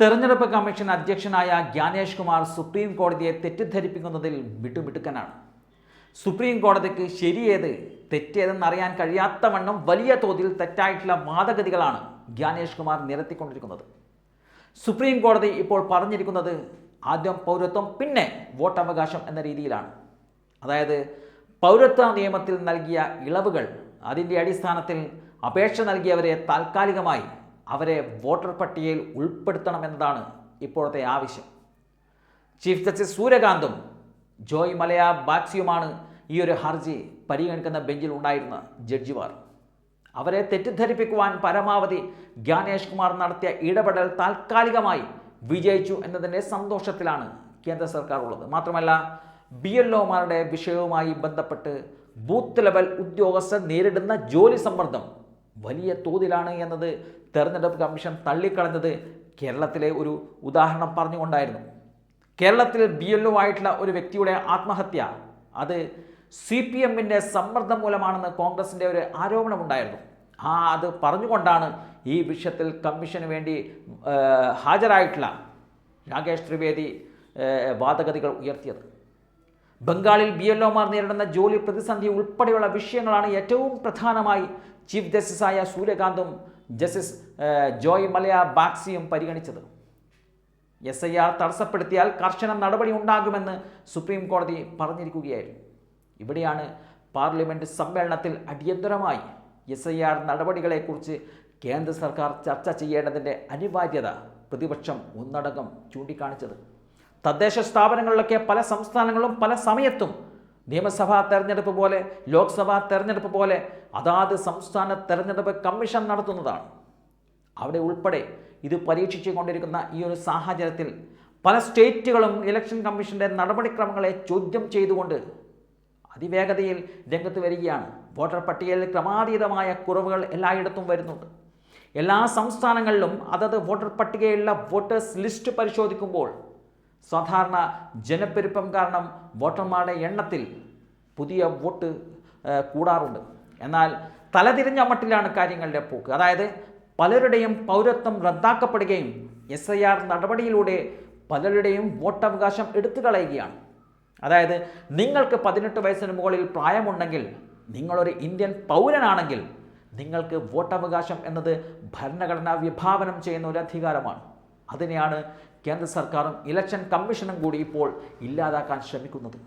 തെരഞ്ഞെടുപ്പ് കമ്മീഷൻ അധ്യക്ഷനായ ജ്ഞാനേഷ് കുമാർ സുപ്രീം കോടതിയെ തെറ്റിദ്ധരിപ്പിക്കുന്നതിൽ വിട്ടുമിടുക്കനാണ്. സുപ്രീം കോടതിക്ക് ശരിയേത് തെറ്റേതെന്ന് അറിയാൻ കഴിയാത്ത വണ്ണം വലിയ തോതിൽ തെറ്റായിട്ടുള്ള വാദഗതികളാണ് ജ്ഞാനേഷ് കുമാർ നിരത്തിക്കൊണ്ടിരിക്കുന്നത്. സുപ്രീം കോടതി ഇപ്പോൾ പറഞ്ഞിരിക്കുന്നത് ആദ്യം പൗരത്വം പിന്നെ വോട്ടവകാശം എന്ന രീതിയിലാണ്. അതായത് പൗരത്വ നിയമത്തിൽ നൽകിയ ഇളവുകൾ അതിന്റെ അടിസ്ഥാനത്തിൽ അപേക്ഷ നൽകിയവരെ താൽക്കാലികമായി അവരെ വോട്ടർ പട്ടികയിൽ ഉൾപ്പെടുത്തണമെന്നതാണ് ഇപ്പോഴത്തെ ആവശ്യം. ചീഫ് ജസ്റ്റിസ് സൂര്യകാന്തും ജോയ് മലയ ബാക്സിയുമാണ് ഈ ഒരു ഹർജി പരിഗണിക്കുന്ന ബെഞ്ചിൽ ഉണ്ടായിരുന്ന ജഡ്ജിമാർ. അവരെ തെറ്റിദ്ധരിപ്പിക്കുവാൻ പരമാവധി ജ്ഞാനേഷ് കുമാർ നടത്തിയ ഇടപെടൽ താൽക്കാലികമായി വിജയിച്ചു എന്നതിന്റെ സന്തോഷത്തിലാണ് കേന്ദ്ര സർക്കാർ ഉള്ളത്. മാത്രമല്ല ബി എൽ ഒമാരുടെ വിഷയവുമായി ബന്ധപ്പെട്ട് ബൂത്ത് ലെവൽ ഉദ്യോഗസ്ഥർ നേരിടുന്ന ജോലി സമ്മർദ്ദം വലിയ തോതിലാണ് എന്നത് തെരഞ്ഞെടുപ്പ് കമ്മീഷൻ തള്ളിക്കളഞ്ഞത് കേരളത്തിലെ ഒരു ഉദാഹരണം പറഞ്ഞുകൊണ്ടായിരുന്നു. കേരളത്തിൽ ബി എൽ ഒ ആയിട്ടുള്ള ഒരു വ്യക്തിയുടെ ആത്മഹത്യ അത് സി പി എമ്മിന്റെ സമ്മർദ്ദം മൂലമാണെന്ന് കോൺഗ്രസിന്റെ ഒരു ആരോപണമുണ്ടായിരുന്നു. ആ അത് പറഞ്ഞുകൊണ്ടാണ് ഈ വിഷയത്തിൽ കമ്മീഷന് വേണ്ടി ഹാജരായിട്ടുള്ള രാകേഷ് ത്രിവേദി വാദഗതികൾ ഉയർത്തിയത്. ബംഗാളിൽ ബി എൽ ഒമാർ നേരിടുന്ന ജോലി പ്രതിസന്ധി ഉൾപ്പെടെയുള്ള വിഷയങ്ങളാണ് ഏറ്റവും പ്രധാനമായി ചീഫ് ജസ്റ്റിസായ സൂര്യകാന്തും ജസ്റ്റിസ് ജോയ് മലയ ബാക്സിയും പരിഗണിച്ചത്. എസ് ഐ ആർ തടസ്സപ്പെടുത്തിയാൽ കർശന നടപടി ഉണ്ടാകുമെന്ന് സുപ്രീം കോടതി പറഞ്ഞിരിക്കുകയായിരുന്നു. ഇവിടെയാണ് പാർലമെന്റ് സമ്മേളനത്തിൽ അടിയന്തരമായി എസ് ഐ ആർ നടപടികളെക്കുറിച്ച് കേന്ദ്ര സർക്കാർ ചർച്ച ചെയ്യേണ്ടതിന്റെ അനിവാര്യത പ്രതിപക്ഷം ഒന്നടങ്കം ചൂണ്ടിക്കാണിച്ചത്. തദ്ദേശ സ്ഥാപനങ്ങളിലൊക്കെ പല സംസ്ഥാനങ്ങളും പല സമയത്തും നിയമസഭാ തെരഞ്ഞെടുപ്പ് പോലെ ലോക്സഭാ തെരഞ്ഞെടുപ്പ് പോലെ അതാത് സംസ്ഥാന തെരഞ്ഞെടുപ്പ് കമ്മീഷൻ നടത്തുന്നതാണ്. അവിടെ ഉൾപ്പെടെ ഇത് പരീക്ഷിച്ചു കൊണ്ടിരിക്കുന്ന ഈ ഒരു സാഹചര്യത്തിൽ പല സ്റ്റേറ്റുകളും ഇലക്ഷൻ കമ്മീഷന്റെ നടപടിക്രമങ്ങളെ ചോദ്യം ചെയ്തുകൊണ്ട് അതിവേഗതയിൽ രംഗത്ത് വരികയാണ്. വോട്ടർ പട്ടികയിൽ ക്രമാതീതമായ കുറവുകൾ എല്ലായിടത്തും വരുന്നുണ്ട്. എല്ലാ സംസ്ഥാനങ്ങളിലും അതത് വോട്ടർ പട്ടികയിലുള്ള വോട്ടേഴ്സ് ലിസ്റ്റ് പരിശോധിക്കുമ്പോൾ സാധാരണ ജനപ്പെരുപ്പം കാരണം വോട്ടർമാരുടെ എണ്ണത്തിൽ പുതിയ വോട്ട് കൂടാറുണ്ട്. എന്നാൽ തലതിരിഞ്ഞ മട്ടിലാണ് കാര്യങ്ങളുടെ പോക്ക്. അതായത് പലരുടെയും പൗരത്വം റദ്ദാക്കപ്പെടുകയും എസ് ഐ ആർ നടപടിയിലൂടെ പലരുടെയും വോട്ടവകാശം എടുത്തു കളയുകയാണ്. അതായത് നിങ്ങൾക്ക് പതിനെട്ട് വയസ്സിന് മുകളിൽ പ്രായമുണ്ടെങ്കിൽ നിങ്ങളൊരു ഇന്ത്യൻ പൗരനാണെങ്കിൽ നിങ്ങൾക്ക് വോട്ടവകാശം എന്നത് ഭരണഘടന വിഭാവനം ചെയ്യുന്ന ഒരു അധികാരമാണ്. അതിനെയാണ് കേന്ദ്ര സർക്കാരും ഇലക്ഷൻ കമ്മീഷനും കൂടി ഇപ്പോൾ ഇല്ലാതാക്കാൻ ശ്രമിക്കുന്നത്.